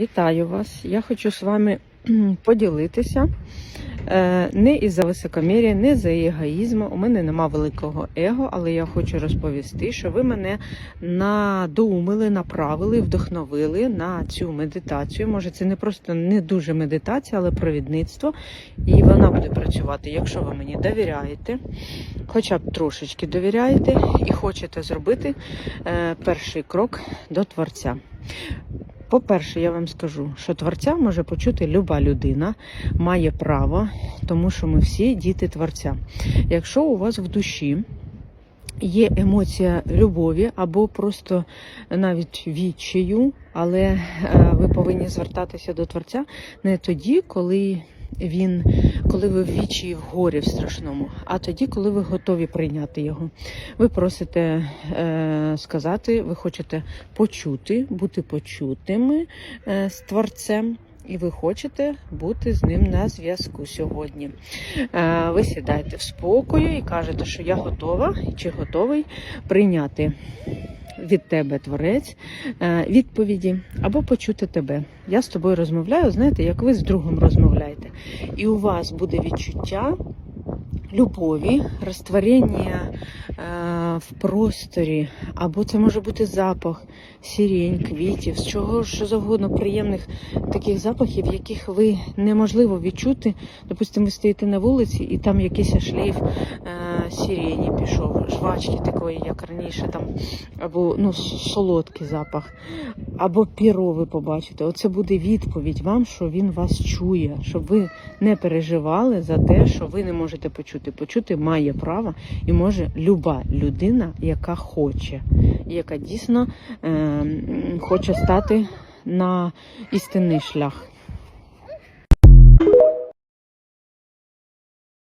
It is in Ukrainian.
Вітаю вас! Я хочу з вами поділитися е, не із-за високомір'я, не за егоїзму. У мене нема великого его, але я хочу розповісти, що ви мене надоумили, направили, вдохновили на цю медитацію. Може, це не просто не дуже медитація, але провідництво. І вона буде працювати, якщо ви мені довіряєте, хоча б трошечки довіряєте і хочете зробити е, перший крок до Творця. По-перше, я вам скажу, що творця може почути люба людина, має право, тому що ми всі діти творця. Якщо у вас в душі є емоція любові або просто навіть відчаю, але е, ви повинні звертатися до творця не тоді, коли. Він, коли ви в вічі в горі в страшному, а тоді, коли ви готові прийняти його. Ви просите е, сказати, ви хочете почути, бути почутими е, з творцем, і ви хочете бути з ним на зв'язку сьогодні. Е, ви сідаєте в спокою і кажете, що я готова чи готовий прийняти від тебе творець е, відповіді або почути тебе. Я з тобою розмовляю, знаєте, як ви з другом розмовляєте. І у вас буде відчуття любові, розтворення е, в просторі, або це може бути запах сірень, квітів, з чого що завгодно приємних таких запахів, яких ви неможливо відчути. Допустимо, ви стоїте на вулиці, і там якийсь шлейф сірені пішов, жвачки такої, як раніше, там, або ну, солодкий запах, або піро ви побачите. Оце буде відповідь вам, що він вас чує, щоб ви не переживали за те, що ви не можете почути. Почути має право і може люба людина, яка хоче, яка дійсно е, хоче стати на істинний шлях.